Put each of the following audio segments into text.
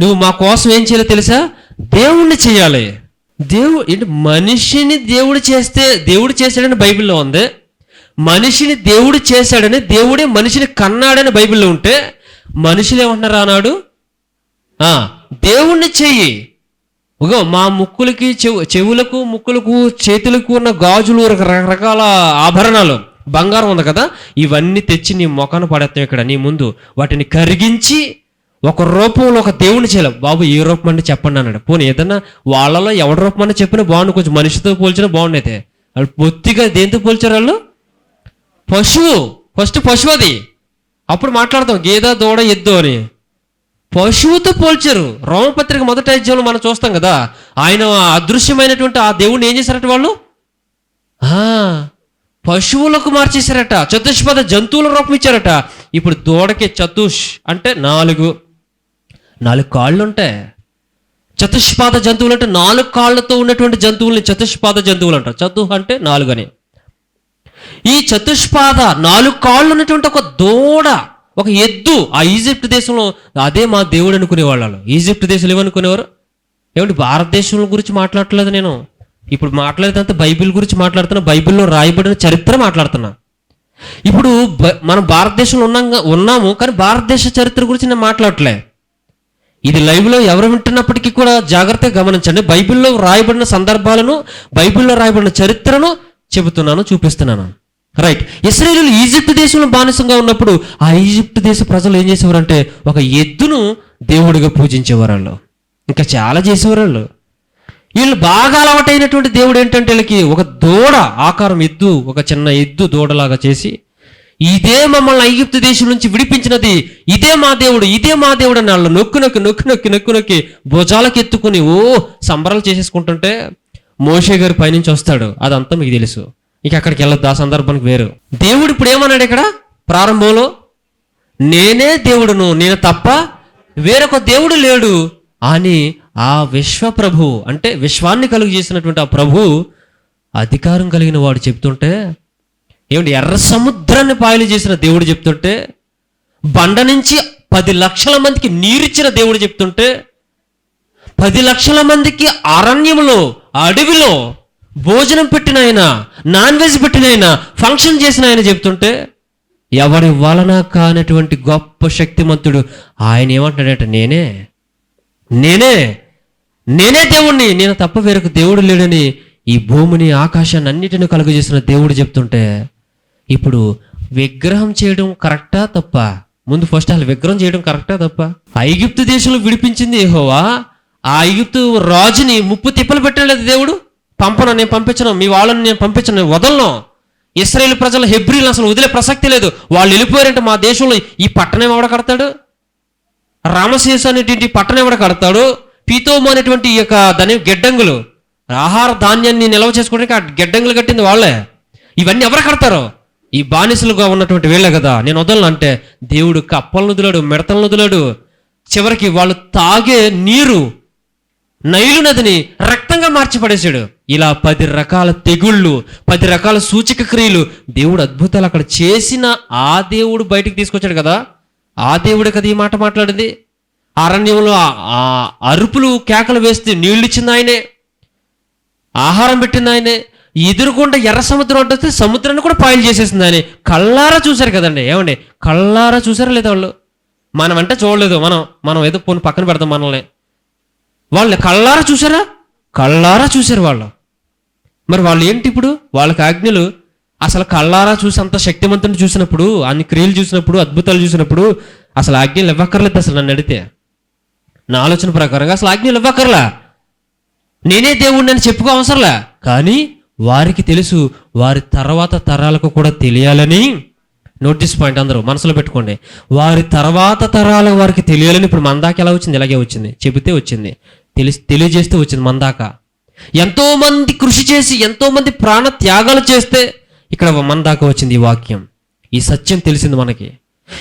నువ్వు మా కోసం ఏం చేయాలో తెలుసా? దేవుణ్ణి చేయాలి. దేవుడు ఏంటి? మనిషిని దేవుడు చేస్తే దేవుడు చేశాడని బైబిల్లో ఉంది. మనిషిని దేవుడు చేశాడని దేవుడే మనిషిని కన్నాడని బైబిల్లో ఉంటే మనుషులు ఏమంటున్నారు ఆనాడు? దేవుణ్ణి చెయ్యి. ఇగో మా ముక్కులకి చెవు చెవులకు ముక్కులకు చేతులకు ఉన్న గాజులు రకరకాల ఆభరణాలు బంగారం ఉంది కదా? ఇవన్నీ తెచ్చి నీ మొఖాన పడేస్తాం ఇక్కడ నీ ముందు. వాటిని కరిగించి ఒక రూపంలో ఒక దేవుని చేయాలి. బాబు ఏ రూపం అంటే చెప్పండి అన్నాడు. పోనీ ఏదన్నా వాళ్ళలో ఎవరి రూపం అంటే చెప్పినా బాగుండు. కొంచెం మనిషితో పోల్చినా బాగుండైతే వాళ్ళు పొత్తిగా దేంతో పోల్చారు వాళ్ళు? పశువు. ఫస్ట్ పశువు అది. అప్పుడు మాట్లాడతాం గేద దూడ ఎద్దు అని. పశువుతో పోల్చారు. రోమపత్రిక మొదటి అధ్యాయంలో మనం చూస్తాం కదా ఆయన అదృశ్యమైనటువంటి ఆ దేవుణ్ణి ఏం చేశారట వాళ్ళు? పశువులకు మార్చేశారట. చతుష్పద జంతువుల రూపం ఇచ్చారట. ఇప్పుడు దూడకి చతుష్ అంటే నాలుగు. నాలుగు కాళ్ళుంటే చతుష్పాద జంతువులు అంటే నాలుగు కాళ్ళతో ఉన్నటువంటి జంతువుల్ని చతుష్పాద జంతువులు అంటారు. చతు అంటే నాలుగు అని ఈ చతుష్పాద నాలుగు కాళ్ళు ఉన్నటువంటి ఒక దూడ ఒక ఎద్దు ఆ ఈజిప్ట్ దేశంలో అదే మా దేవుడు అనుకునేవాళ్ళు వాళ్ళు. ఈజిప్ట్ దేశంలో ఏమనుకునేవారు? ఏమంటే భారతదేశం గురించి మాట్లాడట్లేదు నేను. ఇప్పుడు మాట్లాడేదంతా బైబిల్ గురించి మాట్లాడుతున్నా బైబిల్లో రాయబడిన చరిత్ర మాట్లాడుతున్నా. ఇప్పుడు మనం భారతదేశంలో ఉన్నాం ఉన్నాము కానీ భారతదేశ చరిత్ర గురించి నేను మాట్లాడట్లేదు ఇది లైవ్లో ఎవరు వింటున్నప్పటికీ కూడా జాగ్రత్తగా గమనించండి. బైబిల్లో రాయబడిన సందర్భాలను బైబిల్లో రాయబడిన చరిత్రను చెబుతున్నాను చూపిస్తున్నాను. రైట్ ఇస్రాయేలు ఈజిప్ట్ దేశంలో బానిసంగా ఉన్నప్పుడు ఆ ఈజిప్ట్ దేశ ప్రజలు ఏం చేసేవారంటే ఒక ఎద్దును దేవుడిగా పూజించేవారు వాళ్ళు ఇంకా చాలా చేసేవారు వాళ్ళు వీళ్ళు బాగా అలవాటైనటువంటి దేవుడు ఏంటంటే వీళ్ళకి ఒక దూడ ఆకారం ఎద్దు ఒక చిన్న ఎద్దు దూడలాగా చేసి ఇదే మమ్మల్ని ఐగుప్తు దేశం నుంచి విడిపించినది. ఇదే మా దేవుడు ఇదే మా దేవుడు అని వాళ్ళు నొక్కు నొక్కి నొక్కి నొక్కి నొక్కి నొక్కి భుజాలకు ఎత్తుకుని ఓ సంబరాలు చేసేసుకుంటుంటే మోషే గారు పైనుంచి వస్తాడు. అదంతా మీకు తెలుసు. ఇక అక్కడికి వెళ్ళొద్దు ఆ సందర్భానికి వేరు. దేవుడు ఇప్పుడు ఏమన్నాడు ఇక్కడ? ప్రారంభంలో నేనే దేవుడును నేను తప్ప వేరొక దేవుడు లేడు. అని ఆ విశ్వప్రభు అంటే విశ్వాన్ని కలుగు చేసినటువంటి ఆ ప్రభు అధికారం కలిగిన వాడు చెప్తుంటే ఏమిటి ఎర్ర సముద్రాన్ని పాయలు చేసిన దేవుడు చెప్తుంటే బండ నుంచి పది లక్షల మందికి నీరిచ్చిన దేవుడు చెప్తుంటే పది లక్షల మందికి అరణ్యంలో అడవిలో భోజనం పెట్టిన ఆయన నాన్ వెజ్ పెట్టిన ఆయన ఫంక్షన్ చేసిన ఆయన చెప్తుంటే ఎవరి వలన కానటువంటి గొప్ప శక్తిమంతుడు ఆయన ఏమంటున్నాడట నేనే నేనే నేనే దేవుణ్ణి నేను తప్ప వేరొక దేవుడు లేడని ఈ భూమిని ఆకాశాన్ని అన్నిటిని కలుగజేసిన దేవుడు చెప్తుంటే ఇప్పుడు విగ్రహం చేయడం కరెక్టా తప్ప? ముందు ఫస్ట్ అసలు విగ్రహం చేయడం కరెక్టా తప్ప? ఐగుప్తు దేశంలో విడిపించింది ఏహోవా ఆ ఐగుప్తు రాజుని ముప్పు తిప్పలు పెట్టలేదు దేవుడు. పంపను నేను పంపించను మీ వాళ్ళని నేను పంపించను వదలను. ఇస్రాయేల్ ప్రజలు హెబ్రిల్ అసలు వదిలే ప్రసక్తి లేదు. వాళ్ళు వెళ్ళిపోయారంటే మా దేశంలో ఈ పట్టణం ఎవడ కడతాడు? రామశేష అనేటువంటి పట్టణం ఎవడ కడతాడు? పీతోము అనేటువంటి ఈ యొక్క దాని గిడ్డంగులు. ఆహార ధాన్యాన్ని నిల్వ చేసుకోవడానికి ఆ గిడ్డంగులు కట్టింది వాళ్ళే. ఇవన్నీ ఎవరు కడతారు? ఈ బానిసలుగా ఉన్నటువంటి వీళ్ళే కదా. నేను వదలను అంటే దేవుడు కప్పలను వదిలాడు మిడతలను వదిలాడు. చివరికి వాళ్ళు తాగే నీరు నైలు నదిని రక్తంగా మార్చి పడేశాడు ఇలా పది రకాల తెగుళ్ళు పది రకాల సూచక క్రియలు దేవుడు అద్భుతాలు అక్కడ చేసిన ఆ దేవుడు బయటికి తీసుకొచ్చాడు కదా. ఆ దేవుడు కదా ఈ మాట మాట్లాడింది. అరణ్యంలో ఆ అరుపులు కేకలు వేస్తే నీళ్ళు ఇచ్చింది ఆయనే. ఆహారం పెట్టింది ఆయనే. ఎదురుకుండా ఎర్ర సముద్రం అంటే సముద్రాన్ని కూడా పాయలు చేసేసింది అని కళ్ళారా చూశారు కదండి. ఏమండి? కళ్ళారా చూసారా లేదా వాళ్ళు? మనం అంటే చూడలేదు. మనం మనం ఏదో పోను పక్కన పెడతాం మనల్ని. వాళ్ళని కళ్ళారా చూసారా కళ్ళారా చూశారు వాళ్ళు. మరి వాళ్ళు ఏంటి ఇప్పుడు? వాళ్ళకి ఆజ్ఞలు అసలు కళ్ళారా చూసి అంత శక్తివంతుని చూసినప్పుడు అన్ని క్రియలు చూసినప్పుడు అద్భుతాలు చూసినప్పుడు అసలు ఆజ్ఞలు ఇవ్వక్కర్లేదు అసలు నన్ను అడిగితే. నా ఆలోచన ప్రకారంగా అసలు ఆజ్ఞలు ఇవ్వక్కర్లా. నేనే దేవుణ్ణి అని చెప్పుకో అవసరంలే కానీ వారికి తెలుసు వారి తర్వాత తరాలకు కూడా తెలియాలని. నోటీస్ పాయింట్ అందరూ మనసులో పెట్టుకోండి. వారి తర్వాత తరాలకు వారికి తెలియాలని ఇప్పుడు మందాక ఎలా వచ్చింది? ఇలాగే వచ్చింది. చెబితే వచ్చింది. తెలిసి తెలియజేస్తే వచ్చింది మందాక. ఎంతోమంది కృషి చేసి ఎంతోమంది ప్రాణ త్యాగాలు చేస్తే ఇక్కడ మందాక వచ్చింది ఈ వాక్యం. ఈ సత్యం తెలిసింది మనకి.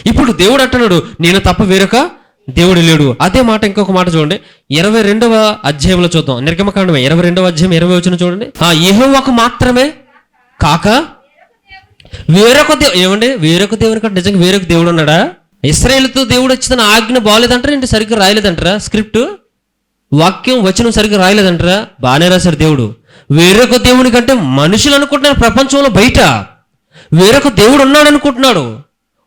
ఇప్పుడు దేవుడు అంటున్నాడు నేను తప్ప వేరొక దేవుడు లేడు. అదే మాట ఇంకొక మాట చూడండి. ఇరవై రెండవ అధ్యాయంలో చూద్దాం. నిర్గమకాండమే. ఇరవై రెండవ అధ్యాయం ఇరవై వచ్చిన చూడండి. ఆ ఒక మాత్రమే కాక వేరొక దేవు ఏమండి? వేరొక దేవుని కంటే నిజంగా వేరొక దేవుడు ఉన్నాడా? ఇస్రాయేల్తో దేవుడు వచ్చిన ఆజ్ఞ బాగాలేదంటారా ఏంటి సరిగ్గా రాయలేదంటారా? స్క్రిప్ట్ వాక్యం వచనం సరిగ్గా రాయలేదంటారా? బాగానే రాశారు దేవుడు. వేరొక దేవుని కంటే మనుషులు అనుకుంటున్నారు ప్రపంచంలో బయట. వేరొక దేవుడు ఉన్నాడు అనుకుంటున్నాడు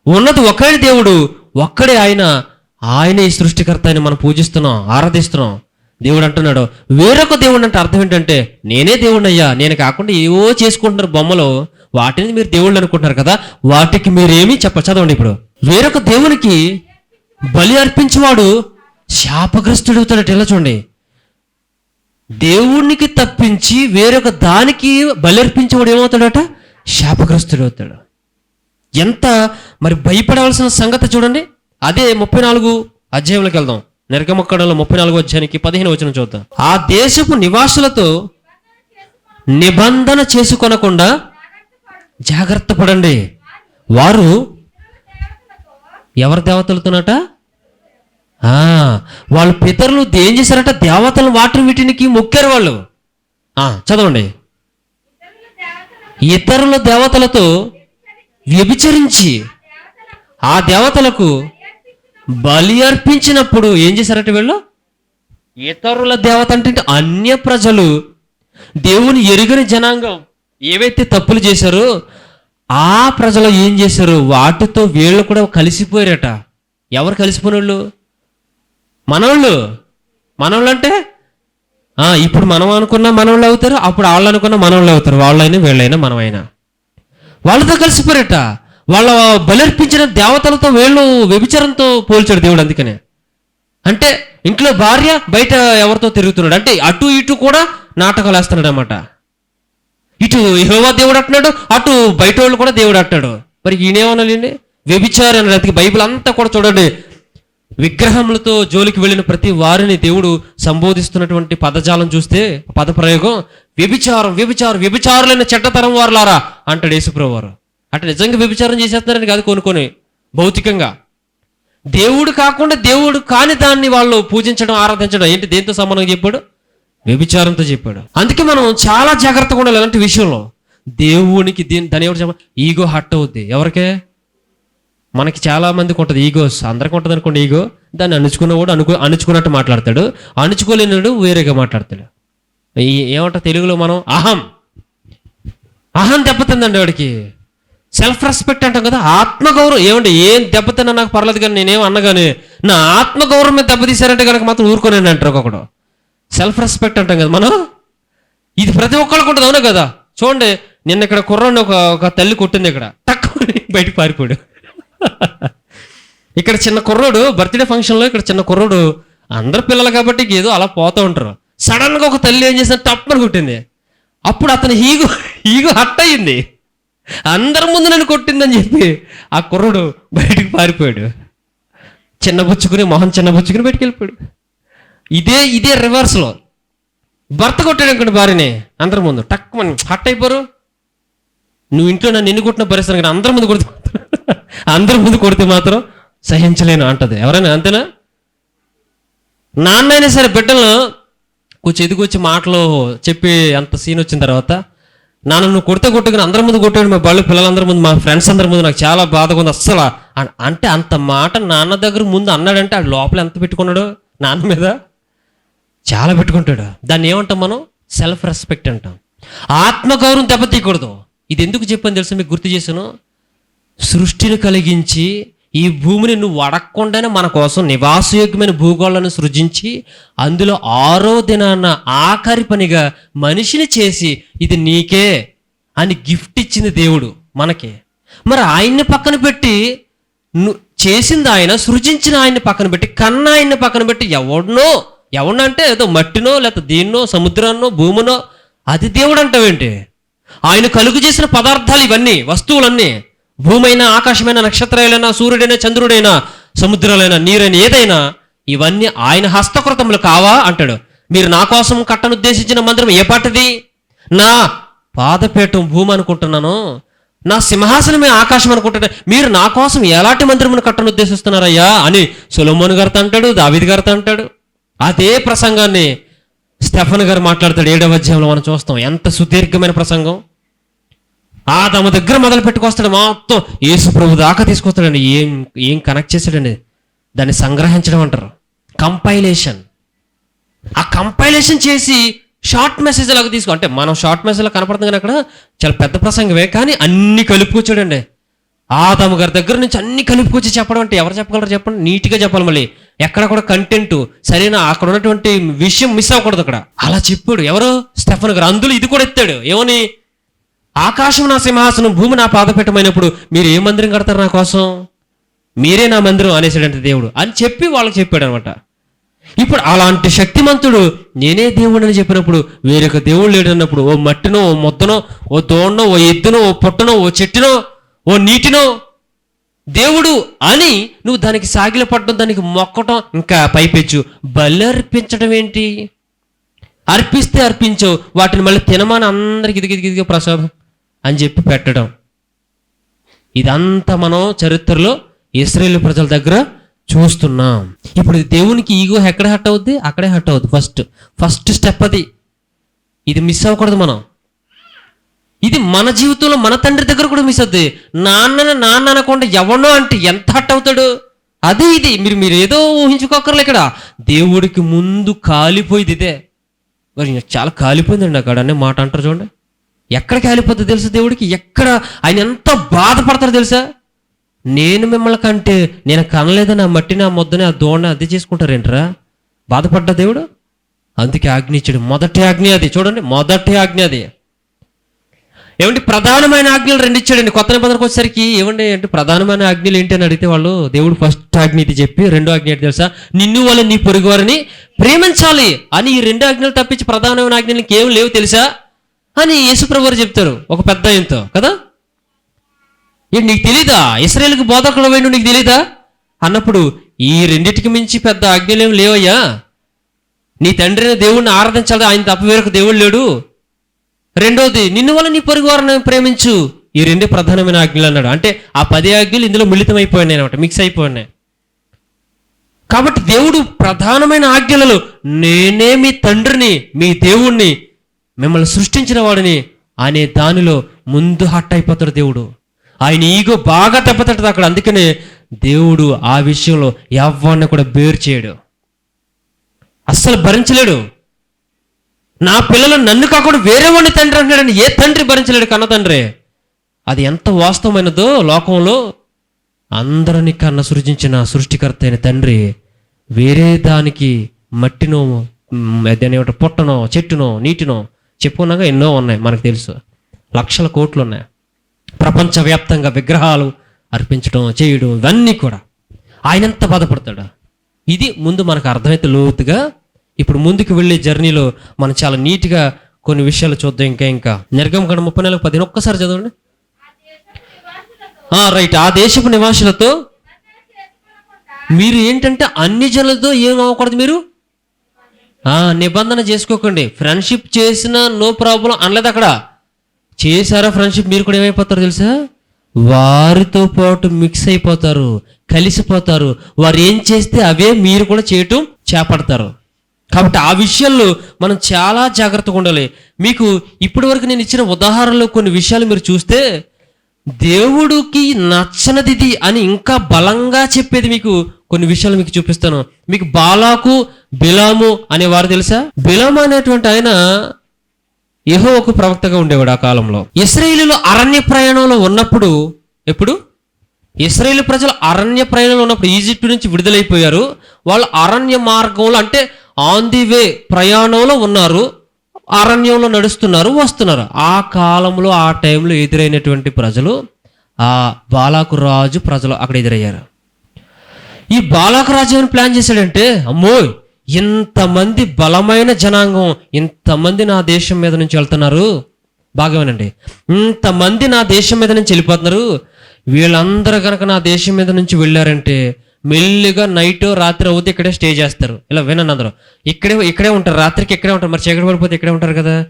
ఉన్నది ఒకే దేవుడు. ఒక్కడే ఆయన. ఆయన ఈ సృష్టికర్త అని మనం పూజిస్తున్నాం ఆరాధిస్తున్నాం. దేవుడు అంటున్నాడు వేరొక దేవుడు అంటే అర్థం ఏంటంటే నేనే దేవుణ్ణయ్యా నేను కాకుండా ఏవో చేసుకుంటున్నారు బొమ్మలు వాటిని మీరు దేవుళ్ళు అనుకుంటున్నారు కదా వాటికి మీరేమీ చెప్ప చదవండి ఇప్పుడు. వేరొక దేవునికి బలి అర్పించేవాడు శాపగ్రస్తుడు అవుతాడట ఇలా చూడండి? దేవునికి తప్పించి వేరొక దానికి బలి అర్పించేవాడు ఏమవుతాడట? శాపగ్రస్తుడు అవుతాడు. ఎంత మరి భయపడవలసిన సంగతి చూడండి. అదే ముప్పై నాలుగు అధ్యాయంలోకి వెళ్దాం. నిర్గమక్కడంలో ముప్పై నాలుగు అధ్యాయానికి పదిహేను వచ్చిన చూద్దాం. ఆ దేశపు నివాసులతో నిబంధన చేసుకొనకుండా జాగ్రత్త పడండి. వారు ఎవరి దేవతలతోనట వాళ్ళ పితరులు ఏం చేశారట? దేవతలు వాటి వీటినికి మొక్కారు వాళ్ళు. చదవండి. ఇతరుల దేవతలతో వ్యభిచరించి ఆ దేవతలకు బలి అర్పించినప్పుడు ఏం చేశారట వీళ్ళు? ఇతరుల దేవత అంటే అన్య ప్రజలు దేవుని ఎరుగని జనాంగం ఏవైతే తప్పులు చేశారో ఆ ప్రజలు ఏం చేశారు? వాటితో వీళ్ళు కూడా కలిసిపోయారట. ఎవరు కలిసిపోయిన వాళ్ళు మనవాళ్ళు మనవాళ్ళు అంటే ఇప్పుడు మనం అనుకున్న మనవాళ్ళు అవుతారు అప్పుడు వాళ్ళు అనుకున్న మనవాళ్ళు అవుతారు. వాళ్ళైనా వీళ్ళైనా మనమైనా. వాళ్ళతో కలిసిపోయారట. వాళ్ళ బలర్పించిన దేవతలతో వీళ్ళు వ్యభిచారంతో పోల్చాడు దేవుడు అందుకనే. అంటే ఇంట్లో భార్య బయట ఎవరితో తిరుగుతున్నాడు? అంటే అటు ఇటు కూడా నాటకాలు వేస్తున్నాడు అనమాట ఇటు యెహోవా దేవుడు అంటున్నాడు అటు బయట వాళ్ళు కూడా దేవుడు అంటాడు మరి ఈయనేమనాలండి వ్యభిచారం అన్నాడు. అందుకే బైబిల్ అంతా కూడా చూడండి. విగ్రహములతో జోలికి వెళ్ళిన ప్రతి వారిని దేవుడు సంబోధిస్తున్నటువంటి పదజాలం చూస్తే పద ప్రయోగం వ్యభిచారం వ్యభిచారం వ్యభిచారులైన చెడ్డతరం వారులారా అంటాడు యేసుప్రభు వారు అంటే నిజంగా వ్యభిచారం చేసేస్తున్నారని కాదు కొనుక్కొని భౌతికంగా. దేవుడు కాకుండా దేవుడు కాని దాన్ని వాళ్ళు పూజించడం ఆరాధించడం ఏంటి? దేంతో సంబంధం చెప్పాడు? వ్యభిచారంతో చెప్పాడు. అందుకే మనం చాలా జాగ్రత్తగా ఉండాలి అలాంటి విషయంలో. దేవునికి దీని దాని ఎవరు చెప్ప ఈగో హట్ అవుద్ది. ఎవరికే? మనకి చాలా మందికి ఉంటుంది ఈగోస్. అందరికి ఉంటుంది అనుకోండి ఈగో. దాన్ని అణుచుకున్నవాడు అనుకు అణుచుకున్నట్టు మాట్లాడతాడు. అణుచుకోలేనివాడు వేరేగా మాట్లాడతాడు. ఈ- ఏమంట తెలుగులో మనం? అహం. అహం దెబ్బతిందండి వాడికి. సెల్ఫ్ రెస్పెక్ట్ అంటాం కదా ఆత్మగౌరవం. ఏమండి ఏం దెబ్బతిన్నా నాకు పర్లేదు కానీ నేనేం అన్నగానే నా ఆత్మగౌరవం మీద దెబ్బతీశారంటే కనుక మాత్రం ఊరుకోనండి అంటారు ఒకడు. సెల్ఫ్ రెస్పెక్ట్ అంటాం కదా మనం? ఇది ప్రతి ఒక్కరికి ఉంటుంది అవునా కదా? చూడండి నిన్న ఇక్కడ కుర్రాన్ని ఒక ఒక తల్లి కొట్టింది ఇక్కడ. తక్కువ బయటకు పారిపోడు ఇక్కడ చిన్న కుర్రోడు బర్త్డే ఫంక్షన్లో ఇక్కడ చిన్న కుర్రోడు అందరు పిల్లలు కాబట్టి ఏదో అలా పోతూ ఉంటారు. సడన్గా ఒక తల్లి ఏం చేసిన టప్పని కొట్టింది. అప్పుడు అతను ఈగో ఈగో హట్ అయ్యింది. అందరి ముందు నన్ను కొట్టిందని చెప్పి ఆ కుర్రోడు బయటికి పారిపోయాడు. చిన్నబుచ్చుకుని మొహం చిన్నబుచ్చుకుని బయటికి వెళ్ళిపోయాడు. ఇదే ఇదే రివర్స్లో భర్త కొట్టాడు అనుకోండి భార్యని అందరి ముందు. టక్కుమని హట్ అయిపోరు. నువ్వు ఇంట్లో నన్ను ఎన్ని కొట్టిన పరిస్థితి కానీ అందరి ముందు కొడితే మాత్రం అందరి ముందు కొడితే మాత్రం సహించలేను అంటది. ఎవరైనా అంతేనా? నాన్న అయినా సరే బిడ్డలను కొంచెం ఎదిగొచ్చి మాటలు చెప్పి అంత సీన్ వచ్చిన తర్వాత నన్ను నువ్వు కొడితే కొట్టుకుని అందరి ముందు కొట్టాడు మా బళ్ళు పిల్లలందరి ముందు మా ఫ్రెండ్స్ అందరి ముందు నాకు చాలా బాధగా ఉంది అస్సలు. అంటే అంత మాట నాన్న దగ్గర ముందు అన్నాడంటే ఆ లోపల ఎంత పెట్టుకున్నాడు నాన్న మీద? చాలా పెట్టుకుంటాడు. దాన్ని ఏమంటాం మనం? సెల్ఫ్ రెస్పెక్ట్ అంటాం. ఆత్మగౌరవం దెబ్బతీయకూడదు. ఇది ఎందుకు చెప్పని తెలుసు మీకు గుర్తు చేశాను? సృష్టిని కలిగించి ఈ భూమిని నువ్వు అడగకుండానే మన కోసం నివాసయోగ్యమైన భూగోళాన్ని సృజించి అందులో ఆరో దినాన ఆఖరి పనిగా మనిషిని చేసి ఇది నీకే అని గిఫ్ట్ ఇచ్చింది దేవుడు మనకి. మరి ఆయన్ని పక్కన పెట్టి ను- చేసింది ఆయన సృజించిన ఆయన్ని పక్కన పెట్టి కన్న ఆయన్ని పక్కన పెట్టి ఎవడినో ఎవడంటే ఏదో మట్టినో లేకపోతే దీన్నో సముద్రాన్నో భూమినో అది దేవుడు అంటావేంటి? ఆయన కలుగు చేసిన పదార్థాలు ఇవన్నీ వస్తువులన్నీ భూమైనా ఆకాశమైన నక్షత్రాలైనా సూర్యుడైనా చంద్రుడైనా సముద్రాలైనా నీరైన ఏదైనా ఇవన్నీ ఆయన హస్తకృతములు కావా? అంటాడు. మీరు నా కోసం కట్టనుద్దేశించిన మందిరం ఏ పాటది? నా పాదపీఠం భూమి అనుకుంటున్నాను. నా సింహాసనమే ఆకాశం అనుకుంటున్నా. మీరు నా కోసం ఎలాంటి మందిరమును కట్టను ఉద్దేశిస్తున్నారయ్యా అని సులమోన్ గారితో అంటాడు దావిద్ గారితో అంటాడు. అదే ప్రసంగాన్ని స్టెఫన్ గారు మాట్లాడతాడు. ఏడవ అధ్యాయంలో మనం చూస్తాం. ఎంత సుదీర్ఘమైన ప్రసంగం. ఆ తమ దగ్గర మొదలు పెట్టుకొస్తాడు మొత్తం యేసు ప్రభు దాకా తీసుకొస్తాడండి. ఏం ఏం కనెక్ట్ చేశాడండి? దాన్ని సంగ్రహించడం అంటారు. కంపైలేషన్ ఆ కంపైలేషన్ చేసి షార్ట్ మెసేజ్ లాగా తీసుకో. అంటే మనం షార్ట్ మెసేజ్ కనపడుతుంది కానీ అక్కడ చాలా పెద్ద ప్రసంగమే కానీ అన్ని కలుపుకొచ్చాడండి. ఆ తమ గారి దగ్గర నుంచి అన్ని కలుపుకొచ్చి చెప్పడం అంటే ఎవరు చెప్పగలరు చెప్పండి? నీట్గా చెప్పాలి మళ్ళీ. ఎక్కడ కూడా కంటెంట్ సరైన అక్కడ ఉన్నటువంటి విషయం మిస్ అవ్వకూడదు అక్కడ. అలా చెప్పాడు. ఎవరు? స్టెఫన్ గారు. అందులో ఇది కూడా ఎత్తాడు. ఏమని? ఆకాశం నా సింహాసనం భూమి నా పాదపీఠమైనప్పుడు మీరు ఏ మందిరం కడతారు నా కోసం? మీరే నా మందిరం అనేసాడంటే దేవుడు. అని చెప్పి వాళ్ళకి చెప్పాడు అనమాట ఇప్పుడు అలాంటి శక్తిమంతుడు నేనే దేవుడు అని చెప్పినప్పుడు వేరొక దేవుడు లేడు అన్నప్పుడు ఓ మట్టినో ఓ ముద్దనో ఓ తోడనో ఓ ఎద్దునో ఓ పొట్టనో ఓ చెట్టునో ఓ నీటినో దేవుడు అని నువ్వు దానికి సాగిల పడడం దానికి మొక్కటం ఇంకా పైపెచ్చు. బలి అర్పించడం ఏంటి? అర్పిస్తే అర్పించవు. వాటిని మళ్ళీ తినమని అందరికి ఇదిగి ఇదిగి ఇదిగి ప్రసాదం. అని చెప్పి పెట్టడం. ఇదంతా మనం చరిత్రలో ఇస్రాయేల్ ప్రజల దగ్గర చూస్తున్నాం. ఇప్పుడు దేవునికి ఈగో ఎక్కడ హట్ అవుద్ది? అక్కడే హట్ అవుద్ది ఫస్ట్. ఫస్ట్ స్టెప్ అది. ఇది మిస్ అవ్వకూడదు మనం. ఇది మన జీవితంలో మన తండ్రి దగ్గర కూడా మిస్ అవుద్ది. నాన్న నాన్న అనకుండా ఎవడో అంటే ఎంత హట్ అవుతాడు? అదే ఇది. మీరు మీరు ఏదో ఊహించుకోకర్లే ఇక్కడ. దేవుడికి ముందు కాలిపోయింది ఇదే. మరి చాలా కాలిపోయిందండి అక్కడ అనే మాట అంటారు చూడండి. ఎక్కడికి కాలిపోతుంది తెలుసు దేవుడికి? ఎక్కడ ఆయన ఎంత బాధపడతారో తెలుసా? నేను మిమ్మల్ని కంటే నేను కనలేదు నా మట్టి నా ముద్దని ఆ దోణ అది చేసుకుంటారేంట్రా? బాధపడ్డా దేవుడు? అందుకే ఆజ్ఞ ఇచ్చాడు. మొదటి ఆజ్ఞ అది. చూడండి మొదటి ఆజ్ఞ అది. ఏమంటే ప్రధానమైన ఆజ్ఞలు రెండు ఇచ్చాడండి. కొత్త నిబంధనకు వచ్చేసరికి ఏమండి అంటే ప్రధానమైన ఆజ్ఞలు ఏంటి అని అడిగితే వాళ్ళు దేవుడు ఫస్ట్ ఆజ్ఞ ఇది చెప్పి రెండో ఆజ్ఞ ఏంటి తెలుసా? నిన్ను వాళ్ళ నీ పొరుగు వారిని ప్రేమించాలి అని ఈ రెండు ఆజ్ఞలు తప్పించి ప్రధానమైన ఆజ్ఞలు ఇంకేం లేవు తెలుసా? అని యేసుప్రభువారు చెప్తారు ఒక పెద్ద ఆయనతో కదా? ఏంటి నీకు తెలీదా? ఇస్రాయేల్కి బోధకులు పోయిన నీకు తెలీదా? అన్నప్పుడు ఈ రెండిటికి మించి పెద్ద ఆజ్ఞలు ఏం లేవయ్యా. నీ తండ్రిని దేవుణ్ణి ఆరాధించాలి ఆయన తప్ప వేరొక దేవుడు లేడు. రెండోది నిన్ను వల్ల నీ పొరుగు వారిని ప్రేమించు. ఈ రెండే ప్రధానమైన ఆజ్ఞలు అన్నాడు. అంటే ఆ పది ఆజ్ఞలు ఇందులో మిళితం అయిపోయినాయి అనమాట మిక్స్ అయిపోయినాయి. కాబట్టి దేవుడు ప్రధానమైన ఆజ్ఞలలో నేనే మీ తండ్రిని మీ దేవుణ్ణి మిమ్మల్ని సృష్టించిన వాడిని అనే దానిలో ముందు హట్ అయిపోతాడు దేవుడు. ఆయన ఈగో బాగా దెబ్బతట్టదు అక్కడ. అందుకనే దేవుడు ఆ విషయంలో ఎవరిని కూడా బేరు చేయడు. అస్సలు భరించలేడు. నా పిల్లలు నన్ను కాకుండా వేరే వాడిని తండ్రి అంటున్నాడని ఏ తండ్రి భరించలేడు కన్న తండ్రి? అది ఎంత వాస్తవమైనదో లోకంలో అందరిని కన్న సృజించిన సృష్టికర్త అయిన తండ్రి వేరే దానికి మట్టినో మ్, దాని పుట్టనో చెట్టునో నీటినో చెప్పుకున్నాక ఎన్నో ఉన్నాయి మనకు తెలుసు. లక్షల కోట్లు ఉన్నాయి. ప్రపంచవ్యాప్తంగా విగ్రహాలు అర్పించడం చేయడం ఇవన్నీ కూడా. ఆయన ఎంత బాధపడతాడు? ఇది ముందు మనకు అర్థమైతే లోతుగా ఇప్పుడు ముందుకు వెళ్ళే జర్నీలో మనం చాలా నీట్గా కొన్ని విషయాలు చూద్దాం ఇంకా ఇంకా. నిర్గమకాండ ముప్పై నెలలకు పదిహేను ఒక్కసారి చదవండి. రైట్. ఆ దేశపు నివాసులతో మీరు ఏంటంటే అన్ని జనులతో ఏం అవ్వకూడదు మీరు? నిబంధన చేసుకోకండి. ఫ్రెండ్షిప్ చేసిన నో ప్రాబ్లం అనలేదు అక్కడ. చేశారా ఫ్రెండ్షిప్ మీరు కూడా ఏమైపోతారు తెలుసా? వారితో పాటు మిక్స్ అయిపోతారు కలిసిపోతారు. వారు ఏం చేస్తే అవే మీరు కూడా చేయటం చేపడతారు. కాబట్టి ఆ విషయాల్లో మనం చాలా జాగ్రత్తగా ఉండాలి. మీకు ఇప్పటి వరకు నేను ఇచ్చిన ఉదాహరణలో కొన్ని విషయాలు మీరు చూస్తే దేవుడికి నచ్చనిది అని ఇంకా బలంగా చెప్పేది మీకు కొన్ని విషయాలు మీకు చూపిస్తాను. మీకు బాలాకు బిలాము అనేవారు తెలుసా? బిలాము అనేటువంటి ఆయన యహో ఒక ప్రవక్తగా ఉండేవాడు ఆ కాలంలో. ఇస్రాయేలీలు అరణ్య ప్రయాణంలో ఉన్నప్పుడు ఎప్పుడు? ఇస్రాయేల్ ప్రజలు అరణ్య ప్రయాణంలో ఉన్నప్పుడు ఈజిప్ట్ నుంచి విడుదలైపోయారు. వాళ్ళు అరణ్య మార్గంలో అంటే ఆన్ ది వే ప్రయాణంలో ఉన్నారు. అరణ్యంలో నడుస్తున్నారు వస్తున్నారు. ఆ కాలంలో ఆ టైంలో ఎదురైనటువంటి ప్రజలు ఆ బాలాకు రాజు ప్రజలు అక్కడ ఎదురయ్యారు. ఈ బాలాకు రాజు ఏమని ప్లాన్ చేశాడంటే అమ్మో ఇంతమంది బలమైన జనాంగం ఇంతమంది నా దేశం మీద నుంచి వెళ్తున్నారు. బాగా వినండి ఇంతమంది నా దేశం మీద నుంచి వెళ్ళిపోతున్నారు. వీళ్ళందరూ కనుక నా దేశం మీద నుంచి వెళ్ళారంటే మెల్లిగా నైట్ రాత్రి అవుతే ఇక్కడే స్టే చేస్తారు. ఇలా వినండి అందరూ. ఇక్కడే ఇక్కడే ఉంటారు. రాత్రికి ఇక్కడే ఉంటారు. మరి చీకటి పడిపోతే ఇక్కడే ఉంటారు కదా.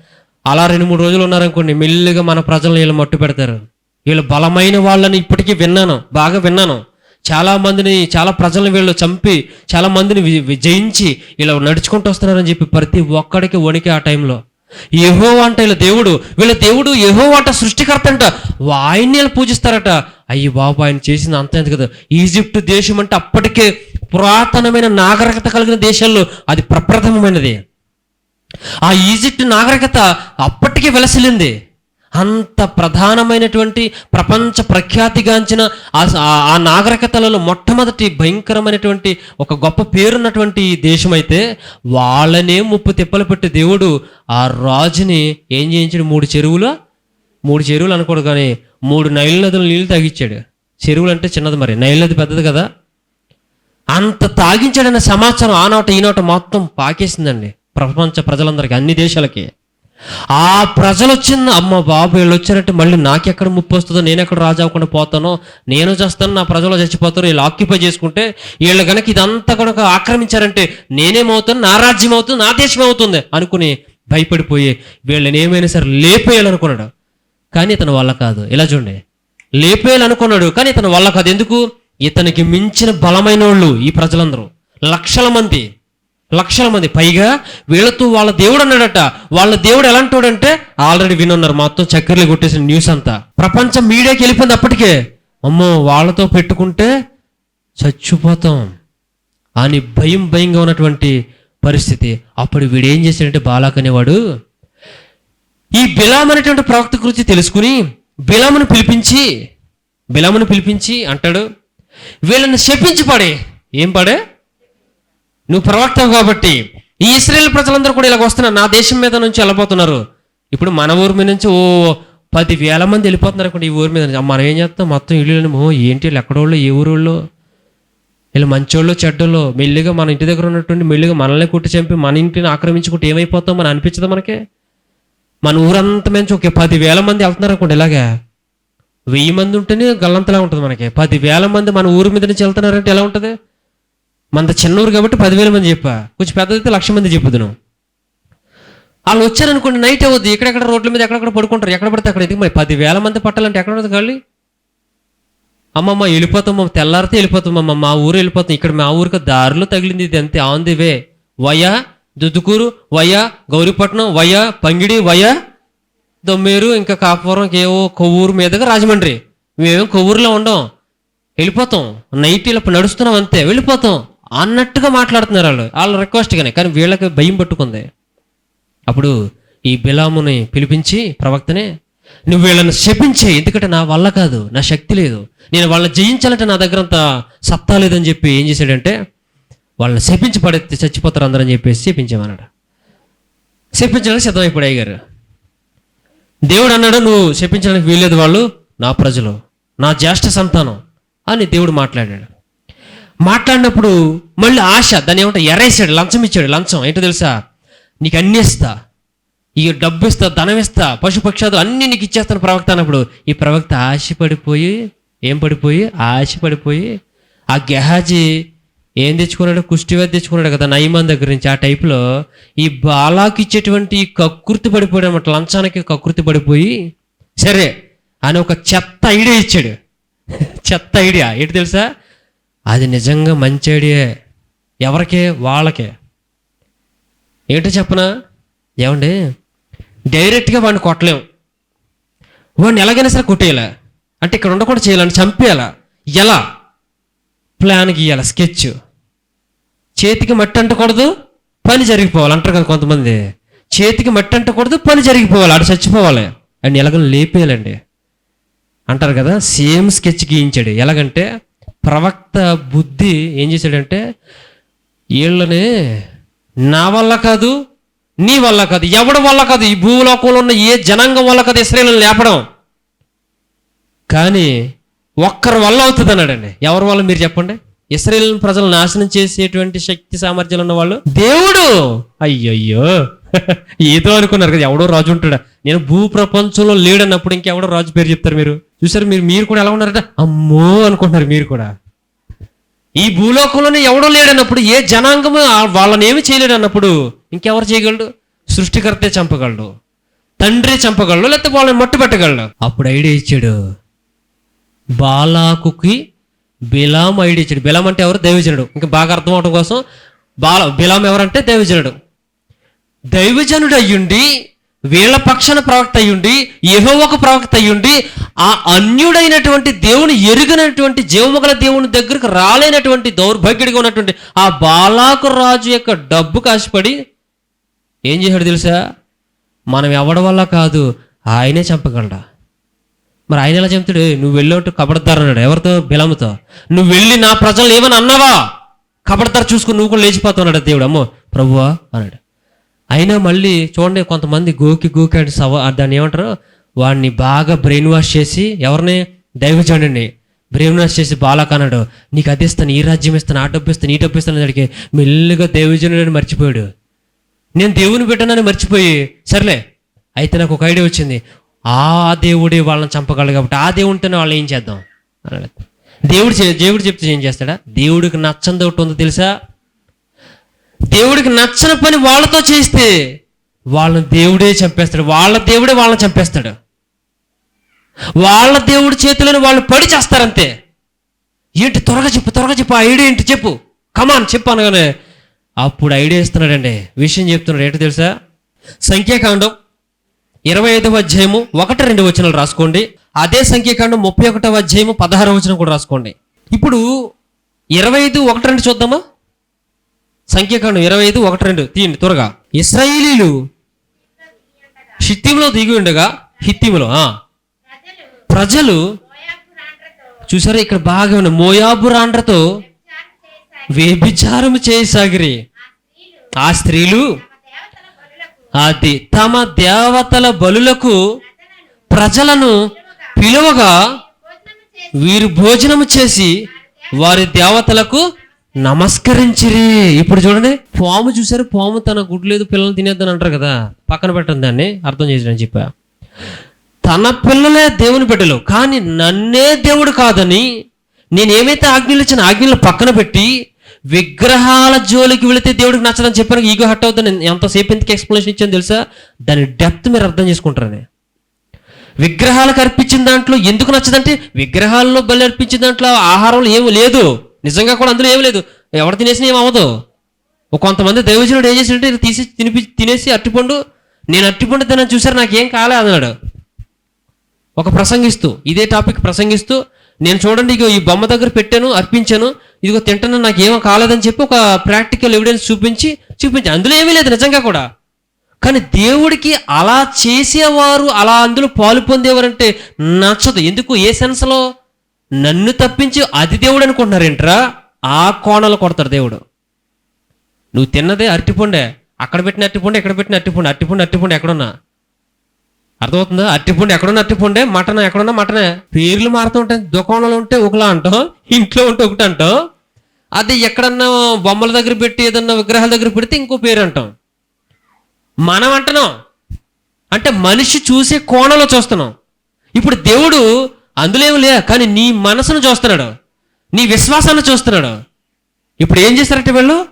అలా రెండు మూడు రోజులు ఉన్నారనుకోండి మెల్లిగా మన ప్రజలను వీళ్ళు మట్టు పెడతారు వీళ్ళు బలమైన వాళ్ళని ఇప్పటికీ విన్నాను. బాగా విన్నాను. చాలా మందిని చాలా ప్రజలను వీళ్ళు చంపి చాలా మందిని జయించి ఇలా నడుచుకుంటూ వస్తున్నారని చెప్పి ప్రతి ఒక్కడికి వణికి ఆ టైంలో. ఏహో అంట ఇలా దేవుడు వీళ్ళ దేవుడు ఏహో అంట సృష్టికర్త అంట. ఆయన్ని వీళ్ళు పూజిస్తారట. అయ్యి బాబు ఆయన చేసింది అంత ఎందుకు కదా. ఈజిప్ట్ దేశం అంటే అప్పటికే పురాతనమైన నాగరికత కలిగిన దేశాల్లో అది ప్రప్రథమమైనది. ఆ ఈజిప్ట్ నాగరికత అప్పటికే వెలసిలింది అంత ప్రధానమైనటువంటి ప్రపంచ ప్రఖ్యాతిగాంచిన ఆ- ఆ- నాగరికతలలో మొట్టమొదటి భయంకరమైనటువంటి ఒక గొప్ప పేరున్నటువంటి ఈ దేశమైతే వాళ్ళనే ముప్పు తిప్పలు పెట్టి దేవుడు ఆ రాజుని ఏం చేయించాడు? మూడు చెరువులు? మూడు చెరువులు అనకూడదు కానీ మూడు నైల్ నదులు నీళ్ళు తాగిచ్చాడు. చెరువులు అంటే చిన్నది మరి. నైల్ నది పెద్దది కదా. అంత తాగించాడన్న సమాచారం ఆనాట ఈనాట మొత్తం పాకేసిందండి. ప్రపంచ ప్రజలందరికీ అన్ని దేశాలకి. ఆ ప్రజలు వచ్చింది అమ్మ బాబు వీళ్ళు వచ్చారంటే మళ్ళీ నాకెక్కడ ముప్పు వస్తుందో నేను ఎక్కడ రాజా అవ్వకుండా పోతానో నేను చేస్తాను నా ప్రజలు చచ్చిపోతారు వీళ్ళు ఆక్యుపై చేసుకుంటే వీళ్ళు కనుక ఇదంతా కనుక ఆక్రమించారంటే నేనేమవుతాను నా రాజ్యం అవుతుంది నా దేశం అవుతుంది అనుకుని భయపడిపోయి వీళ్ళని ఏమైనా సరే లేపేయాలనుకున్నాడు. కానీ ఇతని వల్ల కాదు. ఇలా చూడండి. లేపేయాలనుకున్నాడు కానీ ఇతని వల్ల కాదు. ఎందుకు? ఇతనికి మించిన బలమైన వాళ్ళు ఈ ప్రజలందరూ. లక్షల మంది. లక్షల మంది. పైగా వీళ్ళతో వాళ్ళ దేవుడు అన్నాడట వాళ్ళ దేవుడు ఎలాంటోడంటే ఆల్రెడీ వినున్నారు మొత్తం చక్కెరలు కొట్టేసిన న్యూస్ అంతా. ప్రపంచం మీడియాకి వెళ్ళిపోయింది అప్పటికే. అమ్మో వాళ్ళతో పెట్టుకుంటే చచ్చిపోతాం అని భయం భయంగా ఉన్నటువంటి పరిస్థితి. అప్పుడు వీడేం చేశాడంటే బాలాక్ అనేవాడు ఈ బిలాం అనేటువంటి ప్రవక్త గురించి తెలుసుకుని బిలామును పిలిపించి బిలామును పిలిపించి అంటాడు వీళ్ళని శపించి పడే. ఏం పడే? నువ్వు ప్రవక్తవు కాబట్టి ఈ ఇస్రాయేల్ ప్రజలందరూ కూడా ఇలాగ వస్తున్నారు. నా దేశం మీద నుంచి వెళ్ళిపోతున్నారు ఇప్పుడు మన ఊరి మీద నుంచి ఓ పది వేల మంది వెళ్ళిపోతున్నారు అనుకోండి ఈ ఊరి మీద నుంచి. మనం ఏం చేస్తాం? మొత్తం ఇల్లు ఓ ఏంటి వీళ్ళు ఎక్కడోళ్ళు? ఏ ఊరోళ్ళు? వీళ్ళు మంచోళ్ళు చెడ్డోళ్ళు? మెల్లిగా మన ఇంటి దగ్గర ఉన్నటువంటి మెల్లిగా మనల్ని కుట్టి చంపి మన ఇంటిని ఆక్రమించుకుంటే ఏమైపోతాం మన అనిపించదు మనకి? మన ఊరంతా మంచి ఒక పదివేల మంది వెళ్తున్నారు అనుకోండి ఇలాగా. వెయ్యి మంది ఉంటేనే గల్లంతలా ఉంటుంది మనకి. పదివేల మంది మన ఊరి మీద నుంచి వెళ్తున్నారంటే ఎలా ఉంటుంది? మంత చిన్న ఊరు కాబట్టి పదివేల మంది చెప్పా. కొంచెం పెద్దదైతే లక్ష మంది చెప్పుదును వాళ్ళు వచ్చారనుకోండి నైట్ అవ్వద్దు ఎక్కడెక్కడ రోడ్ల మీద ఎక్కడెక్కడ పడుకుంటారు? ఎక్కడ పడితే అక్కడ ఎందుకు మరి? పదివేల మంది పట్టాలంటే ఎక్కడ ఉంటుంది అమ్మమ్మ వెళ్ళిపోతాం తెల్లారితే వెళ్ళిపోతాం అమ్మ. మా ఊరు వెళ్ళిపోతాం. ఇక్కడ మా ఊరికి దారిలో తగిలింది ఇది అంతే. On the way via Duddukuru via Gowripatnam via Pangidi via Dommeru ఇంకా కాపురం ఏవో కొవ్వూరు మీదగా రాజమండ్రి. మేమేం కొవ్వూరులో ఉండం. వెళ్ళిపోతాం. నైట్ ఇలా నడుస్తున్నాం అంతే. వెళ్ళిపోతాం. అన్నట్టుగా మాట్లాడుతున్నారు వాళ్ళు. వాళ్ళ రిక్వెస్ట్గానే కానీ వీళ్ళకి భయం పట్టుకుంది. అప్పుడు ఈ బిలాముని పిలిపించి ప్రవక్తనే నువ్వు వీళ్ళని శపించే. ఎందుకంటే నా వల్ల కాదు. నా శక్తి లేదు. నేను వాళ్ళని జయించాలంటే నా దగ్గర అంత సత్తా లేదని చెప్పి ఏం చేశాడంటే వాళ్ళని శపించి పడితే చచ్చిపోతారు అందరని చెప్పేసి శపించామన్నాడు. శపించడానికి సిద్ధమైపోయాడు అయ్యగారు. దేవుడు అన్నాడు నువ్వు శపించడానికి వీల్లేదు వాళ్ళు. నా ప్రజలు. నా జ్యేష్ఠ సంతానం. అని దేవుడు మాట్లాడాడు. మాట్లాడినప్పుడు మళ్ళీ ఆశ దాన్ని ఏమంటే ఎరేసాడు లంచం ఇచ్చాడు లంచం. ఏంటో తెలుసా? నీకు అన్ని ఇస్తా. ఈ డబ్బు ఇస్తా ధనం ఇస్తా పశుపక్షాలు అన్ని నీకు ఇచ్చేస్తాను ప్రవక్త అన్నప్పుడు. ఈ ప్రవక్త ఆశపడిపోయి ఏం పడిపోయి? ఆశపడిపోయి ఆ గెహాజీ ఏం తెచ్చుకున్నాడు? కుష్టివేద తెచ్చుకున్నాడు కదా నయమాన్ దగ్గర నుంచి. ఆ టైపులో ఈ బాలాకి ఇచ్చేటువంటి ఈ కకృతి పడిపోయాడు అనమాట లంచానికి కకృతి పడిపోయి సరే అని ఒక చెత్త ఐడియా ఇచ్చాడు. చెత్త ఐడియా. ఏంటి తెలుసా? అది నిజంగా మంచి ఐడియా ఎవరికే? వాళ్ళకే. ఏంటో చెప్పనా? ఏమండి? డైరెక్ట్గా వాడిని కొట్టలేం. వాడిని ఎలాగైనా సరే కొట్టేయాలా? అంటే ఇక్కడ ఉండకుండా చేయాలని చంపేయాలా? ఎలా? ప్లాన్ గీయాల స్కెచ్. చేతికి మట్టి అంటకూడదు పని జరిగిపోవాలి. అంటారు కదా కొంతమంది. చేతికి మట్టి అంటకూడదు పని జరిగిపోవాలి. ఆడ చచ్చిపోవాలి. అండ్ ఎలాగో లేపేయాలండి. అంటారు కదా సేమ్ స్కెచ్ గీయించాడు. ఎలాగంటే ప్రవక్త బుద్ధి ఏం చేశాడంటే వీళ్ళని నా వల్ల కాదు నీ వల్ల కాదు ఎవడి వల్ల కాదు ఈ భూలోకంలో ఉన్న ఏ జనాంగం వల్ల కాదు ఇస్రాయేల్ని లేపడం. కానీ ఒక్కరి వల్ల అవుతుంది అన్నాడండి ఎవరి వల్ల మీరు చెప్పండి? ఇస్రాయేల్ ప్రజలు నాశనం చేసేటువంటి శక్తి సామర్థ్యాలు ఉన్న వాళ్ళు దేవుడు. అయ్యయ్యో. ఏదో అనుకున్నారు కదా ఎవడో రాజు ఉంటాడా. నేను భూ ప్రపంచంలో లేడన్నప్పుడు ఇంకెవడో రాజు పేరు చెప్తారు మీరు? చూసారు? మీరు మీరు కూడా ఎలా ఉన్నారంటే అమ్మో అనుకుంటున్నారు మీరు కూడా. ఈ భూలోకంలోనే ఎవడో లేడన్నప్పుడు ఏ జనాంగము వాళ్ళని ఏమి చేయలేడు అన్నప్పుడు ఇంకెవరు చేయగలడు? సృష్టికర్తే చంపగలడు. తండ్రి చంపగలడు లేకపోతే వాళ్ళని మట్టు పెట్టగలడు. అప్పుడు ఐడియా ఇచ్చాడు. బాలాకుకి బిలాం ఐడియా ఇచ్చాడు. బిలాం అంటే ఎవరు? దైవజనుడు. ఇంకా బాగా అర్థం అవడం కోసం బాల బిలాం ఎవరంటే దైవజనుడు. దైవజనుడు అయ్యుండి వీళ్ళ పక్షాన ప్రవక్త అయ్యుండి యెహోవాకు ప్రవక్త అయ్యుండి ఆ అన్యుడైనటువంటి దేవుని ఎరుగనటువంటి జీవముగల దేవుని దగ్గరకు రాలేనటువంటి దౌర్భాగ్యుడిగా ఉన్నటువంటి ఆ బాలాకు రాజు యొక్క డబ్బు కాసిపడి ఏం చేశాడు తెలుసా? మనం ఎవడి వల్ల కాదు ఆయనే చంపగలడా? మరి ఆయన ఎలా చెప్తాడు? నువ్వు వెళ్ళేట్టు కబడతారు అన్నాడు. ఎవరితో? బిలముతో. నువ్వు వెళ్ళి నా ప్రజలు ఏమని అన్నావా? కబడతారు చూసుకుని నువ్వు కూడా లేచిపోతున్నాడు దేవుడు. అమ్మో ప్రభువా అన్నాడు. అయినా మళ్ళీ చూడండి కొంతమంది గోకి గోకి అంటే సవ దాన్ని ఏమంటారు? వాడిని బాగా బ్రెయిన్ వాష్ చేసి ఎవరిని? దైవజనుడిని. బ్రెయిన్ వాష్ చేసి బాలాక్ అన్నాడు నీకు అది ఇస్తాను ఈ రాజ్యం ఇస్తాను ఆ డబ్బు ఇస్తాను ఈ డబ్బు ఇస్తాను అడిగి మెల్లిగా దైవజనుడిని మర్చిపోయాడు. నేను దేవుని బిడ్డనని మర్చిపోయి సర్లే. అయితే నాకు ఒక ఐడియా వచ్చింది. ఆ దేవుడే వాళ్ళని చంపగలడు కాబట్టి ఆ దేవుడితోనే వాళ్ళు ఏం చేద్దాం? అన్నాడు దేవుడు దేవుడు చెప్తే ఏం చేస్తాడా? దేవుడికి నచ్చంది ఒకటి ఉందో తెలుసా? దేవుడికి నచ్చని పని వాళ్ళతో చేస్తే వాళ్ళని దేవుడే చంపేస్తాడు. వాళ్ళ దేవుడే వాళ్ళని చంపేస్తాడు. వాళ్ళ దేవుడి చేతిలోని వాళ్ళు పడి చేస్తారంతే. ఏంటి త్వరగా చెప్పు త్వరగా చెప్పు ఆ ఐడియా ఏంటి చెప్పు. కమాన్ చెప్పు అనగానే అప్పుడు ఐడియా ఇస్తున్నాడండి. విషయం చెప్తున్నాడు. ఏంటో తెలుసా? సంఖ్యాకాండం ఇరవై ఐదవ అధ్యాయము ఒకటి రెండు వచనాలు రాసుకోండి. అదే సంఖ్యాకాండం ముప్పై ఒకటవ అధ్యాయము పదహారవ వచనం కూడా రాసుకోండి. ఇప్పుడు ఇరవై ఐదు ఒకటి రెండు చూద్దామా? సంఖ్యాకాండం ఇరవై ఐదు ఒకటి రెండు. తీయండి త్వరగా. ఇస్రాయేలీలు హిత్తిములో దిగి ఉండగా హిత్తిములో ప్రజలు చూసారా ఇక్కడ బాగా ఉన్న మోయాబురాండ్రతో వ్యభిచారం చేయసాగిరి ఆ స్త్రీలు అది తమ దేవతల బలులకు ప్రజలను పిలువగా వీరు భోజనము చేసి వారి దేవతలకు నమస్కరించిరి. ఇప్పుడు చూడండి. పాము చూసారు పాము తన గుడ్లేదు పిల్లలు తినేద్దని అంటారు కదా. పక్కన పెట్టండి దాన్ని అర్థం చేసిన చెప్పా. తన పిల్లలే దేవుని బిడ్డలు కానీ నన్నే దేవుడు కాదని నేనేమైతే ఆజ్ఞలు ఇచ్చిన ఆజ్ఞలు పక్కన పెట్టి విగ్రహాల జోలికి వెళితే దేవుడికి నచ్చదని చెప్పాను ఈగో హట్ అవుతుంది ఎంతసేపు ఎందుకు ఎక్స్ప్లెనేషన్ ఇచ్చాను తెలుసా? దాని డెప్త్ మీరు అర్థం చేసుకుంటారని. విగ్రహాలకు అర్పించిన దాంట్లో ఎందుకు నచ్చదంటే విగ్రహాల్లో బలి అర్పించిన దాంట్లో ఆహారంలో ఏమీ లేదు. నిజంగా కూడా అందులో ఏమీ లేదు. ఎవరు తినేసినా ఏం అవ్వదు. ఒక కొంతమంది దైవజనుడు ఏం చేసినట్టే తీసి తినిపి తినేసి అట్టిపండు నేను అట్టిపండు తినని చూసారు నాకేం కాలే అన్నాడు. ఒక ప్రసంగిస్తూ ఇదే టాపిక్ ప్రసంగిస్తూ నేను చూడండి ఇగో ఈ బొమ్మ దగ్గర పెట్టాను అర్పించాను ఇదిగో తింటాను నాకు ఏమో కాలేదని చెప్పి ఒక ప్రాక్టికల్ ఎవిడెన్స్ చూపించి చూపించి అందులో ఏమీ లేదు నిజంగా కూడా. కానీ దేవుడికి అలా చేసేవారు అలా అందులో పాలు పొందేవారంటే నచ్చదు. ఎందుకు? ఏ సెన్స్లో? నన్ను తప్పించి అది దేవుడు అనుకుంటున్నారేంట్రా? ఆ కోణలు కొడతాడు దేవుడు. నువ్వు తిన్నదే అరటిపండే అక్కడ పెట్టిన అరటిపండు ఇక్కడ పెట్టిన అరటిపండు అరటిపండు అరటిపండు ఎక్కడున్నా? అర్థమవుతుందా? అరటిపండు ఎక్కడున్న అరటిపండే మటన్ ఎక్కడున్నా? మటనే. పేర్లు మారుతూ ఉంటాయి దుకాణంలో ఉంటే ఒకలా అంటాం ఇంట్లో ఉంటే ఒకటి అంటాం అది ఎక్కడన్నా బొమ్మల దగ్గర పెట్టి ఏదన్నా విగ్రహాల దగ్గర పెడితే ఇంకో పేరు అంటాం. మనం అంటున్నాం. అంటే మనిషి చూసే కోణంలో చూస్తున్నాం. ఇప్పుడు దేవుడు అందులో ఏమి లే కానీ నీ మనసును చూస్తున్నాడు. నీ విశ్వాసాన్ని చూస్తున్నాడు. ఇప్పుడు ఏం చేశారట వీళ్ళు?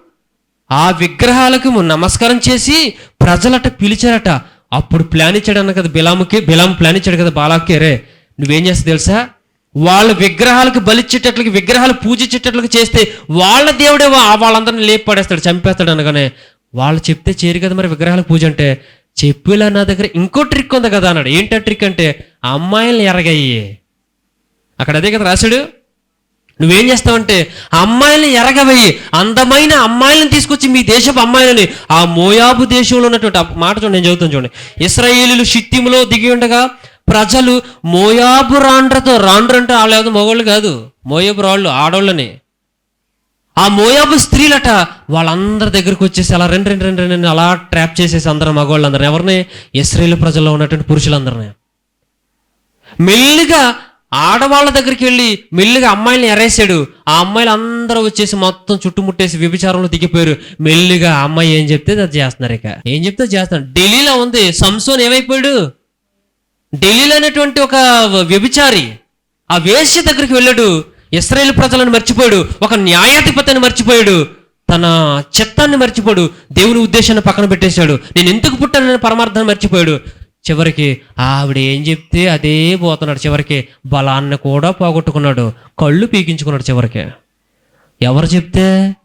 ఆ విగ్రహాలకు నమస్కారం చేసి ప్రజలట పిలిచారట. అప్పుడు ప్లాన్ ఇచ్చాడు అన్న కదా బిలాముకి బిలాము ప్లాన్ ఇచ్చాడు కదా బాలాకి రే నువ్వేం చేస్తా తెలుసా? వాళ్ళ విగ్రహాలకు బలిచ్చేటట్లకి విగ్రహాలు పూజించేటట్లకి చేస్తే వాళ్ళ దేవుడే వాళ్ళందరిని లేపి పడేస్తాడు చంపేస్తాడు అనగానే. వాళ్ళు చెప్తే చేరు కదా మరి విగ్రహాలకు పూజ అంటే. చెప్పేలా నా దగ్గర ఇంకో ట్రిక్ ఉంది కదా అన్నాడు. ఏంటో ట్రిక్ అంటే? అమ్మాయిలు ఎరగయ్యే. అక్కడ అదే కదా రాశాడు? నువ్వేం చేస్తావంటే అమ్మాయిలను ఎరగవేయి. అందమైన అమ్మాయిలను తీసుకొచ్చి మీ దేశపు అమ్మాయిలని ఆ మోయాబు దేశంలో ఉన్నటువంటి మాట చూడండి నేను చదువుతాను చూడండి. ఇస్రాయేలీలు షిత్తిములో దిగి ఉండగా ప్రజలు మోయాబు రాండ్రతో రాండ్రు అంటే వాళ్ళు ఏదో మగవాళ్ళు కాదు. మోయాబు రాళ్ళు ఆడవాళ్ళని ఆ మోయాబు స్త్రీలట వాళ్ళందరి దగ్గరికి వచ్చేసి అలా రెండు రెండు రెండు రెండు అలా ట్రాప్ చేసేసి అందరు మగవాళ్ళందరిని ఎవరిని? ఇస్రాయేల్ ప్రజల్లో ఉన్నటువంటి పురుషులందరినీ. మెల్లిగా ఆడవాళ్ళ దగ్గరికి వెళ్ళి మెల్లిగా అమ్మాయిలను ఎరేసాడు. ఆ అమ్మాయిలు అందరూ వచ్చేసి మొత్తం చుట్టుముట్టేసి వ్యభిచారంలో దిగిపోయారు. మెల్లిగా అమ్మాయి ఏం చెప్తే అది చేస్తున్నారు ఇక. ఏం చెప్తే చేస్తున్నారు. ఢిల్లీలో ఉంది. సంసోన్ ఏమైపోయాడు? ఢిల్లీలో అనేటువంటి ఒక వ్యభిచారి ఆ వేశ్య దగ్గరికి వెళ్ళాడు. ఇస్రాయేల్ ప్రజలను మర్చిపోయాడు. ఒక న్యాయాధిపతిని మర్చిపోయాడు. తన చిత్తాన్ని మర్చిపోయాడు. దేవుని ఉద్దేశాన్ని పక్కన పెట్టేశాడు. నేను ఎందుకు పుట్టానని పరమార్థాన్ని మర్చిపోయాడు. చివరికి ఆవిడ ఏం చెప్తే అదే పోతున్నాడు. చివరికి బలాన్ని కూడా పోగొట్టుకున్నాడు. కళ్ళు పీకించుకున్నాడు చివరికి. ఎవరు చెప్తే?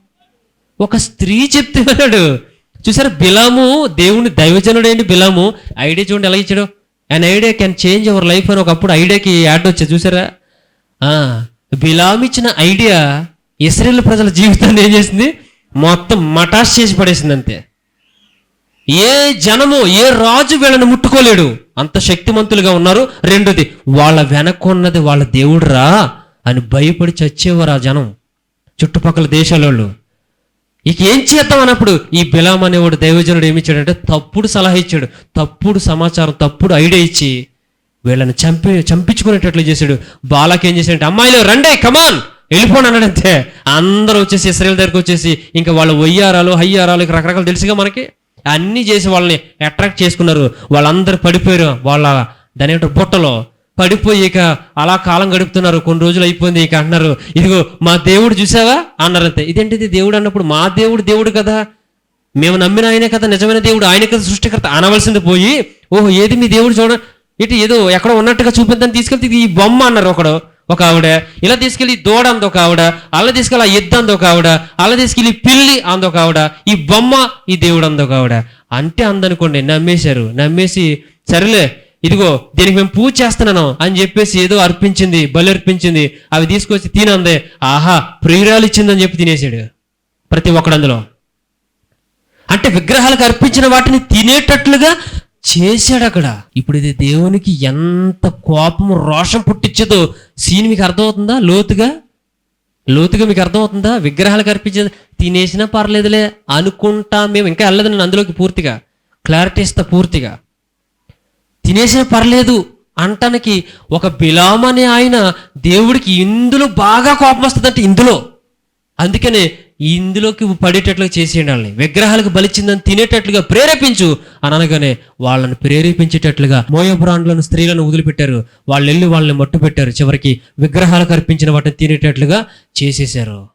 ఒక స్త్రీ చెప్తే విన్నాడు చూసారా? బిలాము దేవుని దైవజనుడైన బిలాము ఐడియా చూడండి ఎలా ఇచ్చాడు? And idea can change our life అని ఒకప్పుడు ఐడియాకి యాడ్ వచ్చేది చూసారా? ఆ, బిలాము ఇచ్చిన ఐడియా ఇస్రాయేల్ ప్రజల జీవితాన్ని ఏం చేసింది? మొత్తం మటాష్ చేసి పడేసింది అంతే. ఏ జనము ఏ రాజు వీళ్ళని ముట్టుకోలేడు. అంత శక్తిమంతులుగా ఉన్నారు. రెండోది వాళ్ళ వెనక్కున్నది వాళ్ళ దేవుడురా అని భయపడి చచ్చేవారు ఆ జనం. చుట్టుపక్కల దేశాల వాళ్ళు ఇక ఏం చేద్దాం అన్నప్పుడు ఈ బిలాం అనేవాడు దైవజనుడు ఏమి ఇచ్చాడంటే తప్పుడు సలహా ఇచ్చాడు. తప్పుడు సమాచారం తప్పుడు ఐడియా ఇచ్చి వీళ్ళని చంపి చంపించుకునేటట్లు చేశాడు. బాలాకి ఏం చేశాడంటే అమ్మాయిలు రండి కమాన్ వెళ్ళిపోండి అన్నాడు అంతే అందరూ వచ్చేసి ఇస్రాయల్ దగ్గరకు వచ్చేసి ఇంకా వాళ్ళ వయ్యారాలు హయ్యారాలు రకరకాలు తెలుసుగా మనకి. అన్నీ చేసి వాళ్ళని అట్రాక్ట్ చేసుకున్నారు. వాళ్ళందరూ పడిపోయారు. వాళ్ళ దాని ఏమంటారు బుట్టలో. పడిపోయి ఇక అలా కాలం గడుపుతున్నారు. కొన్ని రోజులు అయిపోయింది ఇక అంటున్నారు. ఇదిగో మా దేవుడు చూసావా? అన్నారు అంతే ఇదేంటిది? దేవుడు అన్నప్పుడు మా దేవుడు దేవుడు కదా. మేము నమ్మిన ఆయనే కదా నిజమైన దేవుడు. ఆయన కదా సృష్టికర్త. అనవలసింది పోయి ఓహో ఏది మీ దేవుడు చూడ ఇటు ఏదో ఎక్కడ ఉన్నట్టుగా చూపిద్దని తీసుకెళ్తే ఈ బొమ్మ అన్నారు ఒకడు. ఒక ఆవిడ ఇలా తీసుకెళ్ళి దూడ అంది ఒక ఆవిడ అలా తీసుకెళ్ళి ఆ ఎద్దు అంది ఒక ఆవిడ అలా తీసుకెళ్ళి పిల్లి అంది ఒక ఆవిడ ఈ బొమ్మ ఈ దేవుడు అంది ఒక ఆవిడ. అంటే అందనుకోండి నమ్మేశారు. నమ్మేసి సరేలే ఇదిగో దీనికి మేము పూజ చేస్తున్నాను అని చెప్పేసి ఏదో అర్పించింది బలి అర్పించింది అవి తీసుకొచ్చి తినందే. ఆహా ప్రియురాలు ఇచ్చిందని చెప్పి తినేసాడు ప్రతి ఒక్కడందులో అంటే విగ్రహాలకు అర్పించిన వాటిని తినేటట్లుగా చేశాడు అక్కడ ఇప్పుడు ఇది దేవునికి ఎంత కోపం రోషం పుట్టించదో సీన్ మీకు అర్థమవుతుందా? లోతుగా? లోతుగా మీకు అర్థమవుతుందా? విగ్రహాలు అర్పించేది తినేసినా పర్లేదులే అనుకుంటా మేము ఇంకా వెళ్ళదండి నేను అందులోకి పూర్తిగా. క్లారిటీ ఇస్తా పూర్తిగా. తినేసినా పర్లేదు అంటానికి ఒక బిలాం అనే ఆయన దేవుడికి ఇందులో బాగా కోపం వస్తుందంటే ఇందులో. అందుకనే ఇందులోకి పడేటట్లుగా చేసేయండి. వాళ్ళని విగ్రహాలకు బలిచిందని తినేటట్లుగా ప్రేరేపించు. అని అనగానే వాళ్ళని ప్రేరేపించేటట్లుగా మోయబ్రాండ్లను స్త్రీలను వదిలిపెట్టారు. వాళ్ళు వెళ్ళి వాళ్ళని మట్టు పెట్టారు చివరికి విగ్రహాలకు అర్పించిన వాటిని తినేటట్లుగా చేసేశారు.